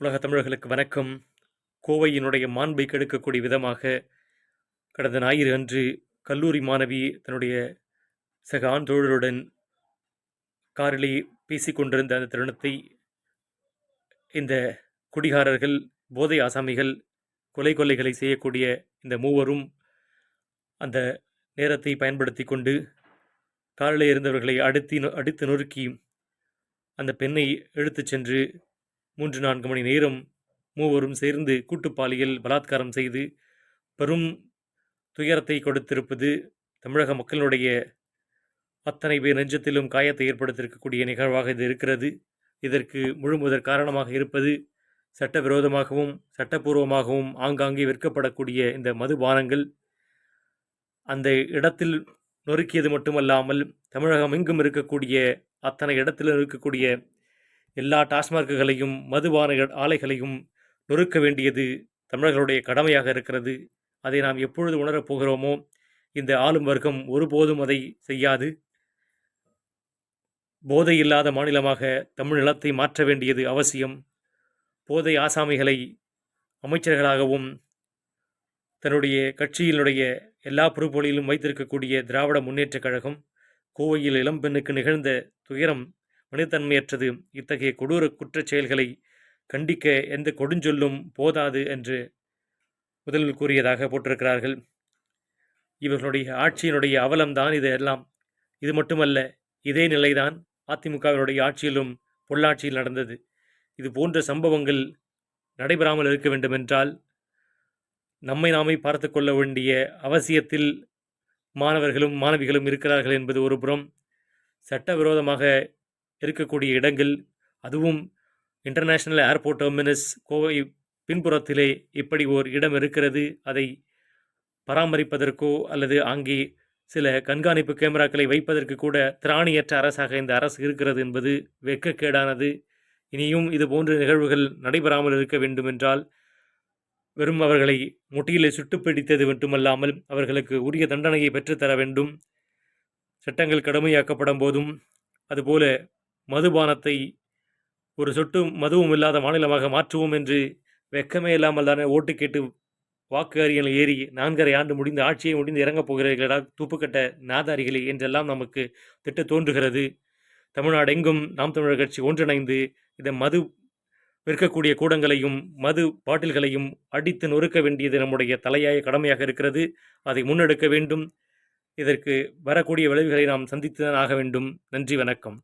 உலக தமிழர்களுக்கு வணக்கம். கோவையினுடைய மாண்பை கெடுக்கக்கூடிய விதமாக கடந்த ஞாயிறு அன்று கல்லூரி மாணவி தன்னுடைய சக ஆண் தோழருடன் காரிலே பேசிக்கொண்டிருந்த அந்த தருணத்தை இந்த குடிகாரர்கள் போதை ஆசாமிகள் கொலை கொள்ளைகளை செய்யக்கூடிய இந்த மூவரும் அந்த நேரத்தை பயன்படுத்தி கொண்டு காரில் இருந்தவர்களை அடுத்தி அடித்து நொறுக்கி அந்த பெண்ணை இழுத்துச் சென்று மூன்று நான்கு மணி நேரம் மூவரும் சேர்ந்து கூட்டுப்பாலியல் பலாத்காரம் செய்து பெரும் துயரத்தை கொடுத்திருப்பது தமிழக மக்களுடைய அத்தனை பேர் நெஞ்சத்திலும் காயத்தை ஏற்படுத்தியிருக்கக்கூடிய நிகழ்வாக இது இருக்கிறது. இதற்கு முழுமுதற் காரணமாக இருப்பது சட்டவிரோதமாகவும் சட்டப்பூர்வமாகவும் ஆங்காங்கே விற்கப்படக்கூடிய இந்த மதுபானங்கள் அந்த இடத்தில் நொறுக்கியது மட்டுமல்லாமல் தமிழகம் எங்கும் இருக்கக்கூடிய அத்தனை இடத்திலும் இருக்கக்கூடிய எல்லா டாஸ்மார்க்குகளையும் மதுபான ஆலைகளையும் நொறுக்க வேண்டியது தமிழர்களுடைய கடமையாக இருக்கிறது. அதை நாம் எப்பொழுது உணரப் போகிறோமோ இந்த ஆளும் வர்க்கம் ஒருபோதும் அதை செய்யாது. போதை இல்லாத மாநிலமாக தமிழ் நிலத்தை மாற்ற வேண்டியது அவசியம். போதை ஆசாமிகளை அமைச்சர்களாகவும் தன்னுடைய கட்சியினுடைய எல்லா பொறுப்புகளிலும் வைத்திருக்கக்கூடிய திராவிட முன்னேற்றக் கழகம் கோவையில் இளம்பெண்ணுக்கு நிகழ்ந்த துயரம் மனிதத்தன்மையற்றது. இத்தகைய கொடூர குற்றச் செயல்களை கண்டிக்க எந்த கொடுஞ்சொல்லும் போதாது என்று முதலில் கூறியதாக போட்டிருக்கிறார்கள். இவர்களுடைய ஆட்சியினுடைய அவலம்தான் இது எல்லாம் இது மட்டுமல்ல இதே நிலைதான் அதிமுகவினுடைய ஆட்சியிலும் பொள்ளாட்சியில் நடந்தது. இது போன்ற சம்பவங்கள் நடைபெறாமல் இருக்க வேண்டுமென்றால் நம்மை நாமே பார்த்து கொள்ள வேண்டிய அவசியத்தில் மாணவர்களும் மாணவிகளும் இருக்கிறார்கள் என்பது ஒரு புறம். சட்டவிரோதமாக இருக்கக்கூடிய இடங்கள் அதுவும் இன்டர்நேஷனல் ஏர்போர்ட் டெர்மினஸ் கோவை பின்புறத்திலே இப்படி ஓர் இடம் இருக்கிறது. அதை பராமரிப்பதற்கோ அல்லது அங்கே சில கண்காணிப்பு கேமராக்களை வைப்பதற்கு கூட திராணியற்ற அரசாக இந்த அரசு இருக்கிறது என்பது வெட்கக்கேடானது இனியும் இது போன்ற நிகழ்வுகள் நடைபெறாமல் இருக்க வேண்டுமென்றால் வெறும் அவர்களை முட்டியிலே சுட்டுப்பிடித்தது மட்டுமல்லாமல் அவர்களுக்கு உரிய தண்டனையை பெற்றுத்தர வேண்டும். சட்டங்கள் கடுமையாக்கப்படும் போதும் அதுபோல மதுபானத்தை ஒரு சொட்டு மதுவும் இல்லாத மாநிலமாக மாற்றுவோம் என்று வெக்கமே இல்லாமல் தானே ஓட்டு கேட்டு வாக்கு அறிகளை ஏறி நான்கரை ஆண்டு முடிந்து ஆட்சியை முடிந்து இறங்கப் போகிறீர்களா? துப்புக்கட்ட நாதாரிகளே என்றெல்லாம் நமக்கு திட்ட தோன்றுகிறது. தமிழ்நாடு எங்கும் நாம் தமிழர் கட்சி ஒன்றிணைந்து இந்த மது விற்கக்கூடிய கூடங்களையும் மது பாட்டில்களையும் அடித்து நொறுக்க வேண்டியது நம்முடைய தலையாய கடமையாக இருக்கிறது. அதை முன்னெடுக்க வேண்டும். இதற்கு வரக்கூடிய விளைவுகளை நாம் சந்தித்துதான் ஆக வேண்டும். நன்றி வணக்கம்.